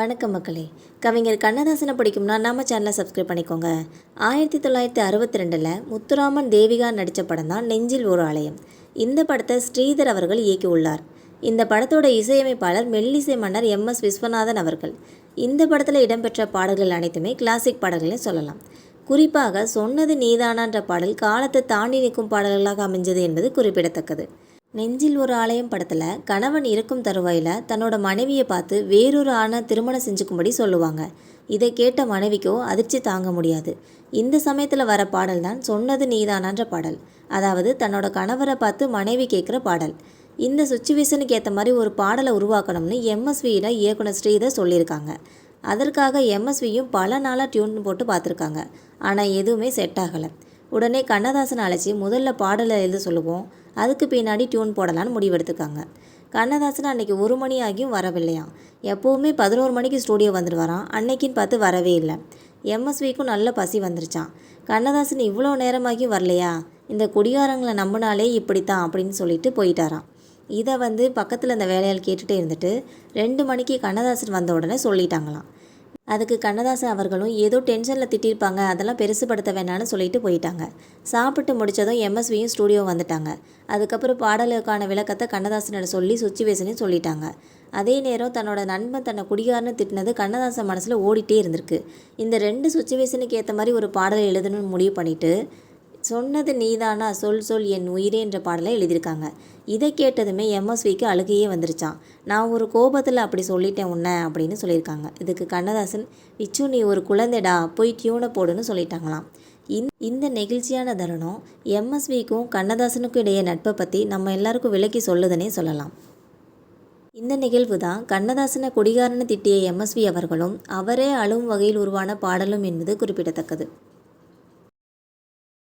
வணக்கம் மக்களே. கவிஞர் கண்ணதாசனை பிடிக்கும்னா நம்ம சேனலை சப்ஸ்கிரைப் பண்ணிக்கோங்க. ஆயிரத்தி தொள்ளாயிரத்தி அறுபத்தி ரெண்டில் முத்துராமன் தேவிகா நடித்த படம் தான் நெஞ்சில் ஒரு ஆலயம். இந்த படத்தை ஸ்ரீதர் அவர்கள் இயக்கியுள்ளார். இந்த படத்தோட இசையமைப்பாளர் மெல்லிசை மன்னர் எம். எஸ். விஸ்வநாதன் அவர்கள். இந்த படத்தில் இடம்பெற்ற பாடல்கள் அனைத்துமே கிளாசிக் பாடல்கள்னு சொல்லலாம். குறிப்பாக சொன்னது நீதானான்ற பாடல் காலத்தை தாண்டி நிற்கும் பாடல்களாக அமைஞ்சது என்பது குறிப்பிடத்தக்கது. நெஞ்சில் ஒரு ஆலயம் படத்தில் கணவன் இருக்கும் தருவாயில் தன்னோட மனைவியை பார்த்து வேறொரு ஆணை திருமணம் செஞ்சுக்கும்படி சொல்லுவாங்க. இதை கேட்ட மனைவிக்கோ அதிர்ச்சி தாங்க முடியாது. இந்த சமயத்தில் வர பாடல் தான் சொன்னது நீதானான்ற பாடல் அதாவது தன்னோட கணவரை பார்த்து மனைவி கேட்குற பாடல். இந்த சுச்சுவேஷனுக்கு ஏற்ற மாதிரி ஒரு பாடலை உருவாக்கணும்னு எம்எஸ்வியில் இயக்குனர் ஸ்ரீதர் சொல்லியிருக்காங்க. அதற்காக எம்எஸ்வியும் பல நாளாக டியூன் போட்டு பார்த்துருக்காங்க. ஆனால் எதுவுமே செட் ஆகலை. உடனே கண்ணதாசன் அழைச்சி முதல்ல பாடலை எழுத சொல்லுவோம். அதுக்கு பின்னாடி டியூன் போடலான்னு முடிவெடுத்துக்காங்க. கண்ணதாசன் அன்னைக்கு ஒரு மணி ஆகியும் வரவில்லையாம். எப்போவுமே பதினோரு மணிக்கு ஸ்டூடியோ வந்துடுவாராம் அன்னைக்குன்னு பார்த்து வரவே இல்லை. எம்எஸ்விக்கும் நல்ல பசி வந்துருச்சான் கண்ணதாசன் இவ்வளோ நேரமாகியும் வரலையா? இந்த குடிகாரங்களை நம்பினாலே இப்படித்தான் அப்படின்னு சொல்லிட்டு போயிட்டாராம். இதை வந்து பக்கத்தில் இந்த வேலையால் கேட்டுகிட்டே இருந்துட்டு ரெண்டு மணிக்கு கண்ணதாசன் வந்த உடனே சொல்லிட்டாங்களாம். அதுக்கு கண்ணதாசன் அவர்களும் ஏதோ டென்ஷனில் திட்டிருப்பாங்க அதெல்லாம் பெருசுப்படுத்த வேணான்னு சொல்லிட்டு போயிட்டாங்க. சாப்பிட்டு முடித்ததும் எம்எஸ்வியும் ஸ்டூடியோ வந்துட்டாங்க. அதுக்கப்புறம் பாடலுக்கான விளக்கத்தை கண்ணதாசனோட சொல்லி சுச்சுவேஷனையும் சொல்லிட்டாங்க. அதே நேரம் தன்னோட நண்பன் தன்னை குடிகாரன்னு திட்டினது கண்ணதாசன் மனசில் ஓடிட்டே இருந்திருக்கு. இந்த ரெண்டு சுச்சுவேஷனுக்கு ஏற்ற மாதிரி ஒரு பாடலை எழுதணும்னு முடிவு பண்ணிவிட்டு சொன்னது நீதானா? சொல் சொல் என் உயிரே என்ற பாடலை எழுதியிருக்காங்க. இதை கேட்டதுமே எம்எஸ்விக்கு அழுகையே வந்துருச்சான் நான் ஒரு கோபத்தில் அப்படி சொல்லிட்டேன் உன்னை அப்படின்னு சொல்லியிருக்காங்க. இதுக்கு கண்ணதாசன் விச்சு நீ ஒரு குழந்தைடா போய் டியூனை போடுன்னு சொல்லிட்டாங்களாம். இந் இந்த நெகிழ்ச்சியான தருணம் எம்எஸ்விக்கும் கண்ணதாசனுக்கும் இடையே நட்பை பற்றி நம்ம எல்லாருக்கும் விலக்கி சொல்லுதுன்னே சொல்லலாம். இந்த நிகழ்வு தான் கண்ணதாசனை குடிகாரன்னு திட்டிய எம்எஸ்வி அவர்களும் அவரே அழும் வகையில் உருவான பாடலும் என்பது குறிப்பிடத்தக்கது.